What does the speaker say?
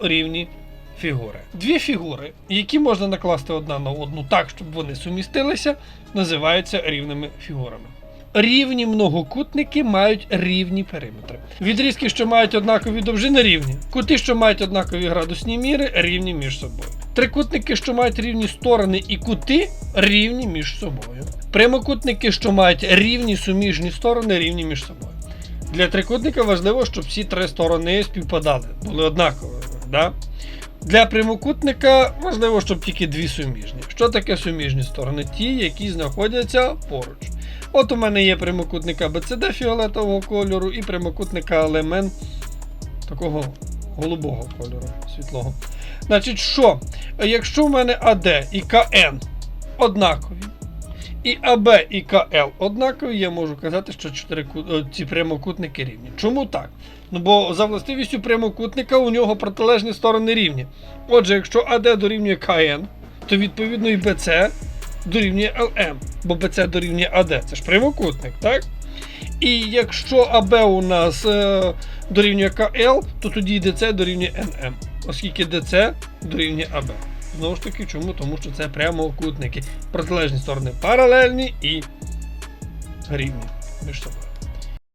рівні фігури. Дві фігури, які можна накласти одна на одну так, щоб вони сумістилися, називаються рівними фігурами. Рівні многокутники мають рівні периметри. Відрізки, що мають однакові довжини, рівні. Кути, що мають однакові градусні міри, рівні між собою. Трикутники, що мають рівні сторони і кути, рівні між собою. Прямокутники, що мають рівні суміжні сторони, рівні між собою. Для трикутника важливо, щоб всі три сторони співпадали, були однаковими. Да? Для прямокутника важливо, щоб тільки дві суміжні. Що таке суміжні сторони? Ті, які знаходяться поруч. От у мене є прямокутник ABCD фіолетового кольору і прямокутника LMN такого голубого кольору, світлого. Значить, що? Якщо в мене АД і КН однакові, і АБ і КЛ однакові, я можу казати, що е, ці прямокутники рівні. Чому так? Ну бо за властивістю прямокутника у нього протилежні сторони рівні. Отже, якщо АД дорівнює КН, то відповідно і БЦ дорівнює ЛМ, бо БЦ дорівнює АД. Це ж прямокутник, так? І якщо АБ у нас е, дорівнює КЛ, то тоді ДЦ дорівнює НМ, оскільки ДЦ дорівнює АБ. Знову ж таки, чому? Тому що це прямокутники. Протилежні сторони паралельні і рівні між собою.